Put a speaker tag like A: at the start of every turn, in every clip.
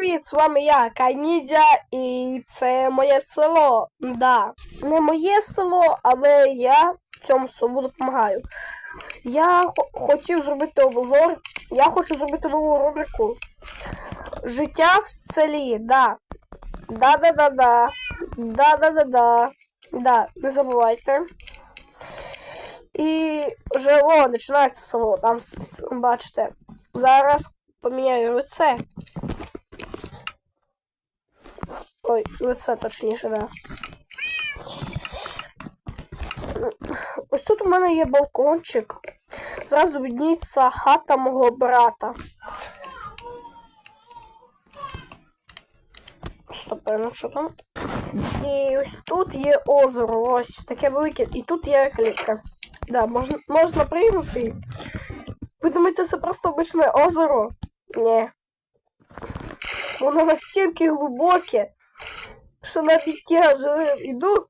A: Привіт, з вами я, Канідя, і це моє село. Да, не моє село, але я цьому селу допомагаю. Я хо- хотів зробити обзор, я хочу зробити нову рубрику. Життя в селі, да. Да-да-да-да. Да-да-да-да. Да, не забувайте. І вже о, починається село. Там бачите. Зараз поміняю лице. Ой, лице точніше, да. Ось тут у мене є балкончик. Зразу видніється хата мого брата. Стоп, ну що там? І ось тут є озеро, ось таке велике, і тут є клітка. Да, можна, можна прийняти. Ви думаєте, це просто обичне озеро? Ні. Воно настільки глибоке, що навіть я же йду.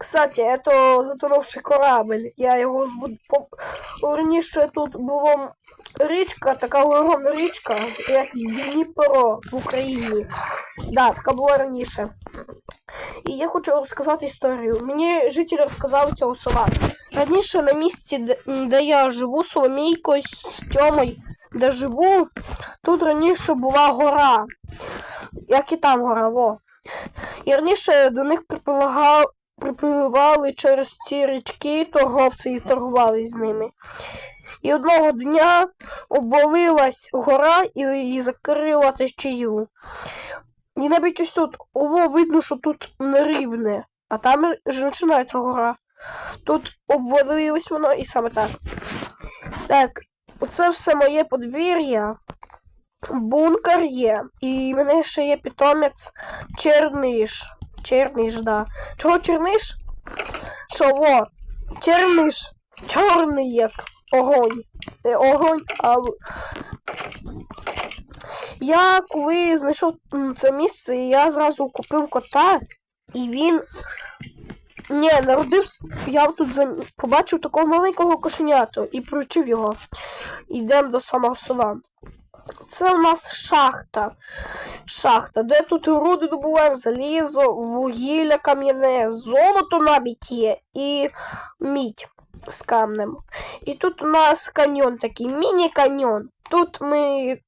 A: Кстати, это затонувший корабль. Я його збуд... по- Раніше тут була річка, така огромна річка, як Дніпро в Україні. Да, така була раніше. І я хочу розказати історію. Мені жителі розказали цього села. Раніше на місці, де, я живу, Соломійкою, Тьомою, де живу, тут раніше була гора. Як і там гора, во. І раніше до них припливали, через ці річки торговці і торгували з ними. І одного дня обвалилась гора і, закрила течію. І навіть ось тут ово видно, що тут нерівне, а там вже починається гора. Тут обвалилось воно і саме так. Так, оце все моє подвір'я. Бункер є. І в мене ще є питомець Черниш. Черниш, да. Чого черниш? Що? Черниш. Чорний як огонь. Не огонь, а. Я коли знайшов це місце, я зразу купив кота, і він. Ні, народився. Я тут зам- побачив такого маленького кошеняту і привчив його. Йдемо до самого села. Це у нас шахта. Шахта, де тут руди добуваємо, залізо, вугілля кам'яне, золото навіть є і мідь з камнем. І тут у нас каньйон такий, міні-каньйон. Тут ми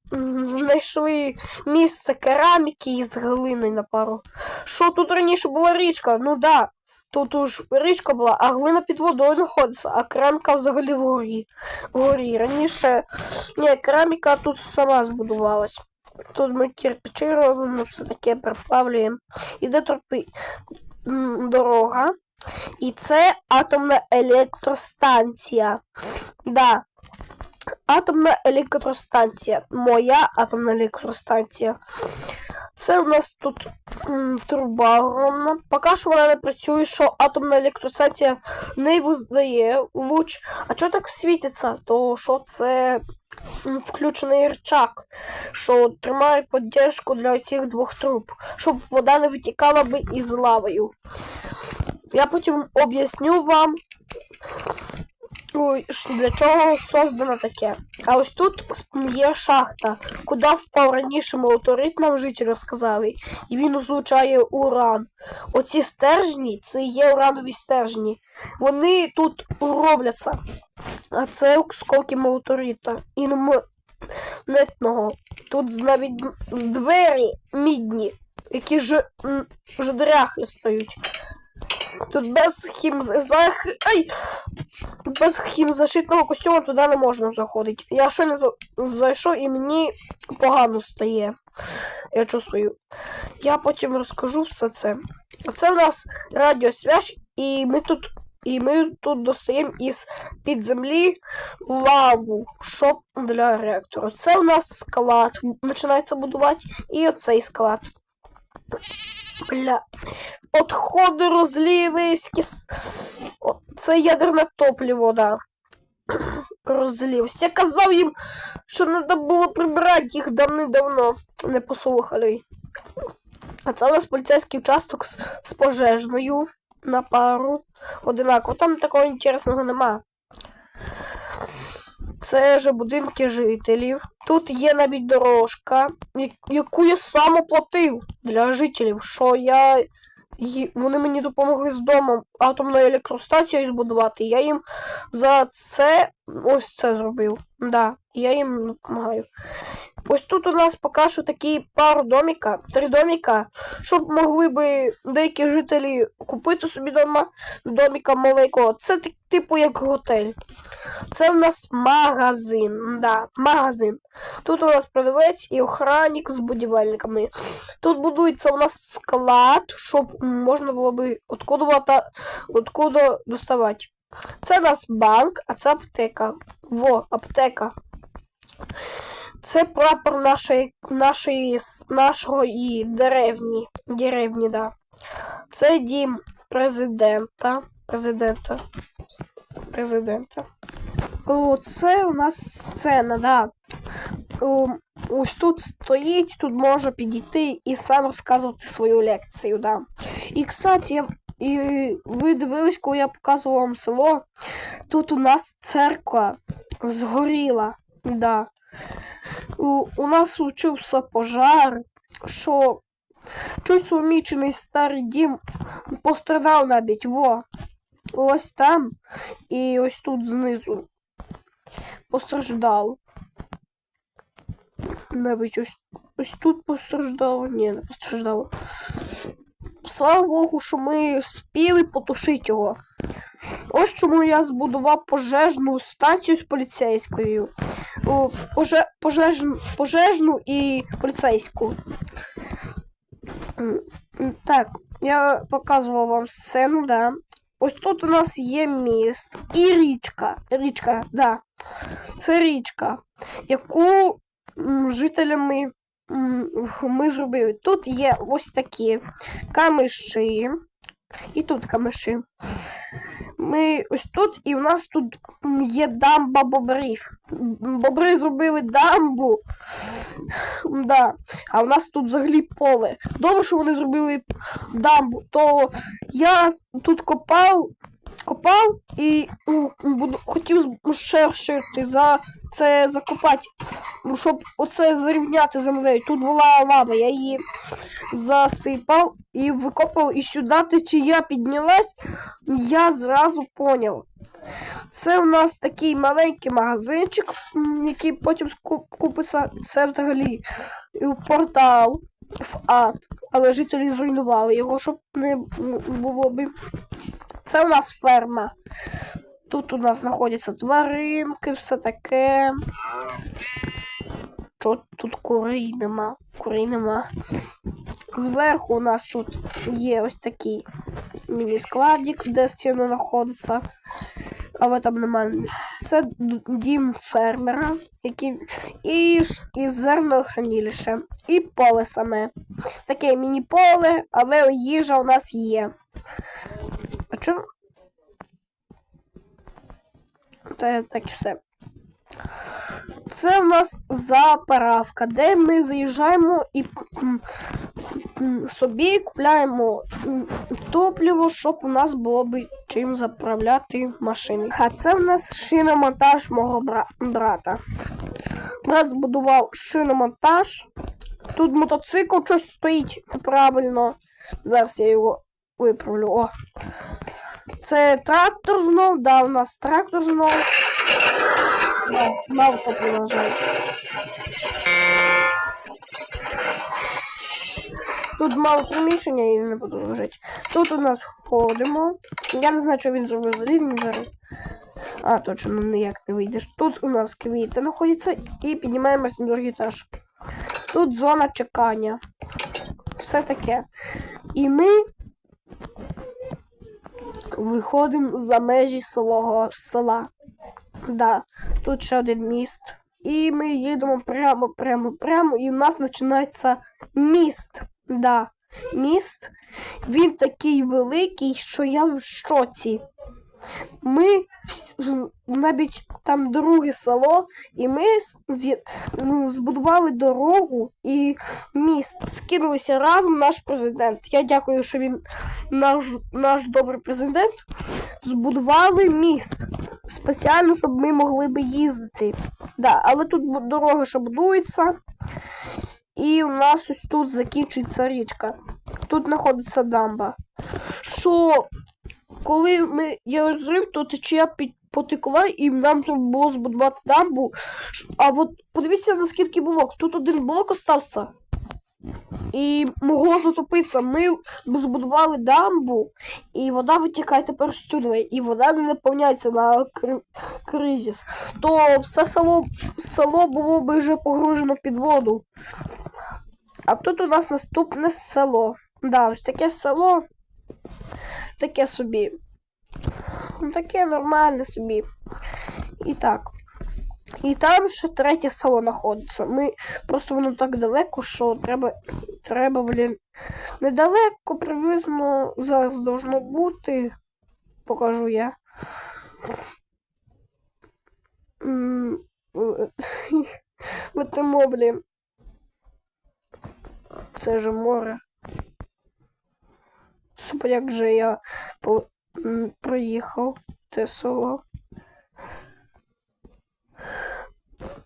A: знайшли місце кераміки із глиною на пару. Що тут раніше була річка? Ну да. Тут уж річка була, а глина під водою знаходиться, а кераміка взагалі вгорі. Вгорі. Раніше ні, кераміка тут сама збудувалась. Тут ми кирпичі робимо, все таке приплавлюємо. Іде тропи дорога. І це атомна електростанція. Да. Атомна електростанція. Моя атомна електростанція. Це у нас тут м, труба огромна. Поки що вона не працює, що атомна електростанція не визнає луч. А що так світиться? То що це включений рычаг, що тримає підтримку для цих двох труб, щоб вода не витікала би із лавою. Я потім об'ясню вам, ой, для чого создано таке. А ось тут є шахта, куди впав раніше молоторит, нам жителі розказали, і він излучає уран. Оці стержні, це є уранові стержні. Вони тут робляться. А це осколки молоторита. Іномнетного. Тут навіть двері мідні, які ж, м, жодряхи стають. Тут без хім... зах... Ай! без хімзащитного костюму туди не можна заходити. Я ще не за... зайшов і мені погано стає. Я чувствую. Я потім розкажу все це. Оце в нас радіосвязь, і ми тут. І ми тут достаємо із під землі лаву, щоб для реактору. Це у нас склад починається будувати. І оцей склад. Бля. Отходи. О, це ядерне топливо, да. Розлівся. Я казав їм, що треба було прибирати їх давним-давно. Не послухали. А це у нас поліцейський участок з, з пожежною на пару. Одинаково. Там такого інтересного нема. Це вже будинки жителів. Тут є навіть дорожка, яку я сам оплатив для жителів. Що я. Вони мені допомогли з домом атомною електростанцією збудувати. Я їм за це ось це зробив. Да, я їм допомагаю. Ось тут у нас поки що такі пару доміка, три доміка, щоб могли би деякі жителі купити собі дома доміка маленького. Це типу як готель. Це у нас магазин. Да, магазин. Тут у нас продавець і охранник з будівельниками. Тут будується у нас склад, щоб можна було би откуда доставати. Це у нас банк, а це аптека. Во, аптека. Це прапор нашої, нашої, нашої деревні. Деревні, да. Це дім президента. Президента. Президента. О, це у нас сцена, да. О, ось тут стоїть, тут можна підійти і сам розказувати свою лекцію, да. І, кстати, і ви дивились, коли я показував вам село, тут у нас церква згоріла, да. У, нас случився пожар, що чуть сумічений старий дім пострадав навіть, во. Ось там і ось тут знизу постраждав. Навіть ось, ось тут постраждало. Ні, не постраждало. Слава Богу, що ми спіли потушити його. Ось чому я збудував пожежну станцію з поліцейською. О, Поже, пожежну, пожежну і поліцейську. Так, я показував вам сцену, да. Ось тут у нас є міст і річка. Річка, да. Це річка, яку жителями ми зробили. Тут є ось такі камиші. І тут камиші. Ми ось тут, і в нас тут є дамба бобрів. Бобри зробили дамбу. Да. А в нас тут взагалі поле. Добре, що вони зробили дамбу, то я тут копав, копав і хотів розширити за це закопати, щоб оце зарівняти землею. Тут була лава, я її засипав і викопав, і сюди течія піднялась, я зразу поняв. Це у нас такий маленький магазинчик, який потім купиться. Це взагалі портал в ад. Але жителі зруйнували його, щоб не було би. Це у нас ферма. Тут у нас знаходяться тваринки, все таке. Що тут курей нема? Курей нема. Зверху у нас тут є ось такий міні-складик, де стіни знаходиться. Але там немає. Це дім фермера, який і, і зернохранилище, і поле саме. Таке міні-поле, але їжа у нас є. А чому? Та так і все. Це у нас заправка, де ми заїжджаємо і собі купляємо топливо, щоб у нас було б чим заправляти машини. А це в нас шиномонтаж мого бра- брата. Брат збудував шиномонтаж. Тут мотоцикл щось стоїть неправильно. Зараз я його виправлю. О. Це трактор знов, да, у нас трактор знов. Да, мало хто продовжує. Тут мало приміщення і не буду жити. Тут у нас входимо. Я не знаю, що він зробив залізні зараз. А, точно, ну ніяк не вийдеш. Тут у нас квіти знаходяться і піднімаємось на другий етаж. Тут зона чекання. Все таке. І ми виходимо за межі свого села. Да, тут ще один міст. І ми їдемо прямо, прямо, прямо, і в нас починається міст. Да, міст. Він такий великий, що я в шоці. Ми навіть там друге село, і ми ну, збудували дорогу і міст. Скинулися разом наш президент. Я дякую, що він наш, наш добрий президент. Збудували міст спеціально, щоб ми могли би їздити. Да, але тут дорога ще будується. І у нас ось тут закінчується річка. Тут знаходиться дамба. Що коли ми я розрив, то течія під потекла, і нам треба було збудувати дамбу. А от подивіться, наскільки блок. Тут один блок остався. І могло затопитися. Ми збудували дамбу, і вода витікає тепер з сюди, і вода не наповняється на кри- кризис. То все село, село було б вже погружено під воду. А тут у нас наступне село. Да, ось таке село. Таке собі. Ну, таке нормальне собі. І так. І там ще третє село знаходиться. Ми просто воно так далеко, що треба, треба, блін, недалеко, приблизно зараз должно бути. Покажу я. Летимо, блін. Це же море. Як же я проїхав те село.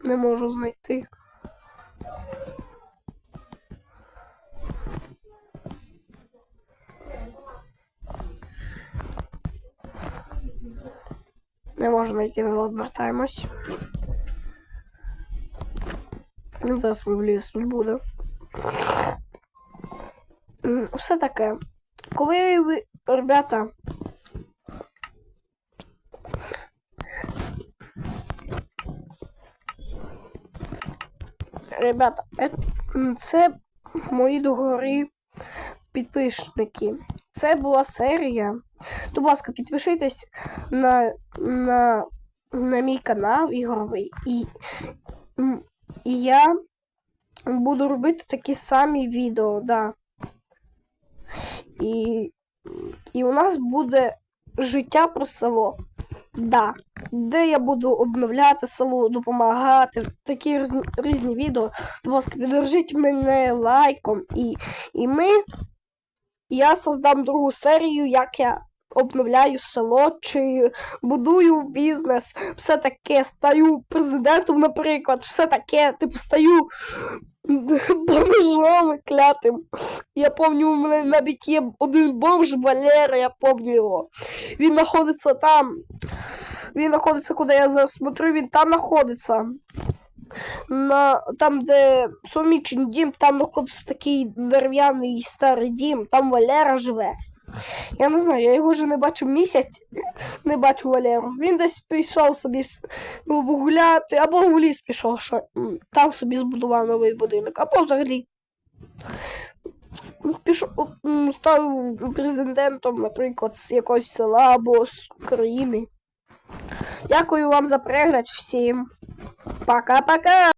A: Не можу знайти. Не можу знайти, ми відвертаємось. Зараз в ліс тут буде. Все таке. Коли ви, ребята, ребята, е- це мої догори підписники. Це була серія. Будь ласка, підпишитесь на, на, на мій канал ігровий. І, і я буду робити такі самі відео, да. І, і у нас буде життя про село. Да. Де я буду обновляти село, допомагати, такі різні, різні відео. Будь ласка, піддержіть мене лайком. І, і ми. Я создам другу серію, як я обновляю село чи будую бізнес. Все таке, стаю президентом, наприклад, все таке, типу, стаю бомжом клятим. Я пам'ятаю, у мене навіть є один бомж Валера, я пам'ятаю його. Він знаходиться там. Він знаходиться, куди я зараз смотрю, він там знаходиться. На, там, де сумічний дім, там знаходиться такий дерев'яний старий дім, там Валера живе. Я не знаю, я його вже не бачу місяць, не бачу Валеру. Він десь пішов собі ну, гуляти, або в ліс пішов, що там собі збудував новий будинок, або взагалі. Пішов, став президентом, наприклад, з якогось села або з країни. Дякую вам за перегляд всім. Пока-пока!